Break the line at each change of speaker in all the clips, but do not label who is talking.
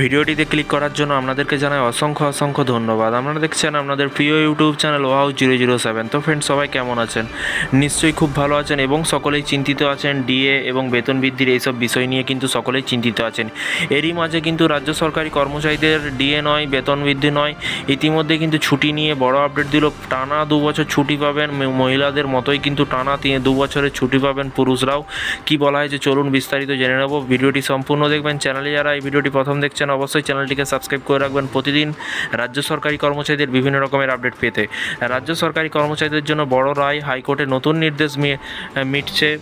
ভিডিওটিতে ক্লিক করার জন্য আপনাদেরকে জানাই অসংখ্য অসংখ্য ধন্যবাদ। আপনারা দেখছেন আপনাদের প্রিয় YouTube channel wow zero zero seven. তো ফ্রেন্ড সবাই কেমন আছেন? নিশ্চয়ই খুব ভালো আছেন এবং সকলেই চিন্তিত আছেন। ডিএ এবং বেতন বৃদ্ধির এইসব বিষয় নিয়ে কিন্তু সকলেই চিন্তিত আছেন। এরই মাঝে কিন্তু রাজ্য সরকারি কর্মচারীদের ডিএ নয়, বেতন বৃদ্ধি নয়। ইতিমধ্যে কিন্তু ছুটি নিয়ে বড় আপডেট দিল। টানা দু বছর ছুটি পাবেন মহিলাদের মতোই কিন্তু টানা দু বছরের ছুটি পাবেন পুরুষরাও। কি বলা হয়েছে চলুন বিস্তারিত জেনে নেব। ভিডিওটি সম্পূর্ণ দেখবেন। চ্যানেলে যারা এই ভিডিওটি প্রথম দেখছেন অবশ্যই চ্যানেলটিকে সাবস্ক্রাইব করে রাখবেন প্রতিদিন রাজ্য সরকারি কর্মচারীদের বিভিন্ন রকমের আপডেট পেতে। রাজ্য সরকারি কর্মচারীদের জন্য বড় রায়, হাইকোর্টে নতুন নির্দেশ মিটছে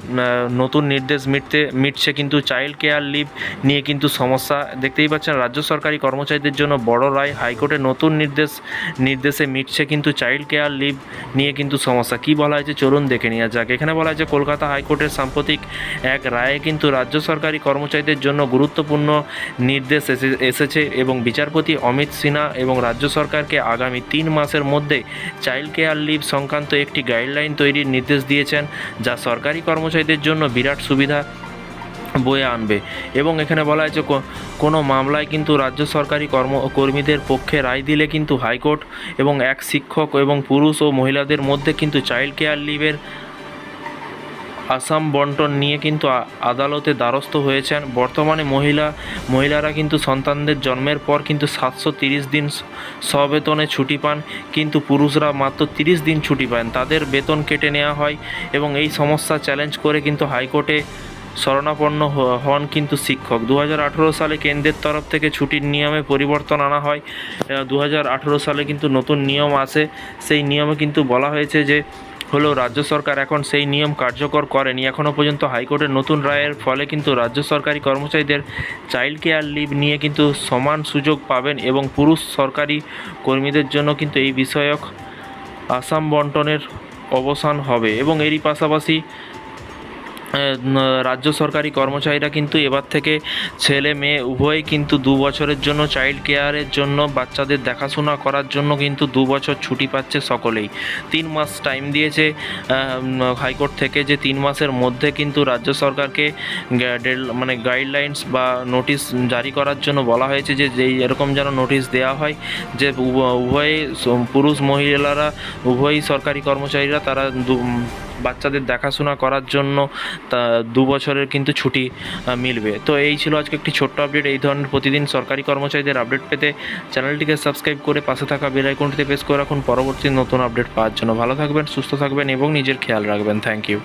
নতুন নির্দেশ মিটতে, মিটছে কিন্তু চাইল্ড কেয়ার লিভ নিয়ে কিন্তু সমস্যা। দেখতেই পাচ্ছেন, রাজ্য সরকারি কর্মচারীদের জন্য বড় রায়, হাইকোর্টে নতুন নির্দেশ, নির্দেশে মিটছে কিন্তু চাইল্ড কেয়ার লিভ নিয়ে কিন্তু সমস্যা। কি বলা হয়েছে চলুন দেখে নেওয়া যাক। এখানে বলা হয়েছে, কলকাতা হাইকোর্টের সাম্প্রতিক এক রায়ে কিন্তু রাজ্য সরকারি কর্মচারীদের জন্য গুরুত্বপূর্ণ নির্দেশ এসে- এসেছে এবং বিচারপতি অমিত সিনহা এবং রাজ্য সরকারকে আগামী তিন মাসের মধ্যে চাইল্ড কেয়ার লিভ সংক্রান্ত একটি গাইডলাইন তৈরির নির্দেশ দিয়েছেন, যা সরকারি কর্মচারীদের জন্য বিরাট সুবিধা বয়ে আনবে। এবং এখানে বলা হয়েছে কোনো মামলায় কিন্তু রাজ্য সরকারি কর্ম কর্মীদের পক্ষে রায় দিলে কিন্তু হাইকোর্ট এবং এক শিক্ষক এবং পুরুষ ও মহিলাদের মধ্যে কিন্তু চাইল্ড কেয়ার লিভের আসাম বন্টন নিয়ে কিন্তু আদালতে দ্বারস্থ হয়েছেন। বর্তমানে মহিলা, মহিলারা কিন্তু সন্তানদের জন্মের পর কিন্তু সাতশো তিরিশ দিন সবেতনে ছুটি পান, কিন্তু পুরুষরা মাত্র তিরিশ দিন ছুটি পান। তাদের বেতন কেটে নেওয়া হয় এবং এই সমস্যা চ্যালেঞ্জ করে কিন্তু হাইকোর্টে শরণাপন্ন হন কিন্তু শিক্ষক। দু হাজার আঠেরো সালে কেন্দ্রের তরফ থেকে ছুটির নিয়মে পরিবর্তন আনা হয়। দু হাজার আঠেরো সালে কিন্তু নতুন নিয়ম আসে। সেই নিয়মে কিন্তু বলা হয়েছে যে হলেও রাজ্য সরকার এখন সেই নিয়ম কার্যকর করেনি। এখনও পর্যন্ত হাইকোর্টের নতুন রায়ের ফলে কিন্তু রাজ্য সরকারি কর্মচারীদের চাইল্ড কেয়ার লিভ নিয়ে কিন্তু সমান সুযোগ পাবেন এবং পুরুষ সরকারি কর্মীদের জন্য কিন্তু এই বিষয়ক আসাম বন্টনের অবসান হবে। এবং এরই পাশাপাশি রাজ্য সরকারি কর্মচারীরা কিন্তু এবার থেকে ছেলে, মেয়ে উভয়ই কিন্তু দু বছরের জন্য চাইল্ড কেয়ারের জন্য বাচ্চাদের দেখাশোনা করার জন্য কিন্তু দু বছর ছুটি পাচ্ছে সকলেই। তিন মাস টাইম দিয়েছে হাইকোর্ট থেকে যে তিন মাসের মধ্যে কিন্তু রাজ্য সরকারকে মানে গাইডলাইন্স বা নোটিশ জারি করার জন্য বলা হয়েছে যে যেই এরকম যেন নোটিশ দেওয়া হয় যে উভ- উভয়ে পুরুষ মহিলারা, উভয়ই সরকারি কর্মচারীরা তারা বাচ্চাদের দেখাশোনা করার জন্য তা দু বছরের কিন্তু ছুটি মিলবে। তো এই ছিল আজকে একটি ছোট্ট আপডেট এই ধরনের প্রতিদিন সরকারি কর্মচারীদের আপডেট পেতে চ্যানেলটিকে সাবস্ক্রাইব করে পাশে থাকা বেল আইকনটিতে প্রেস করে রাখুন। পরবর্তী নতুন আপডেট পাওয়ার জন্য। ভালো থাকবেন, সুস্থ থাকবেন এবং নিজের খেয়াল রাখবেন। Thank you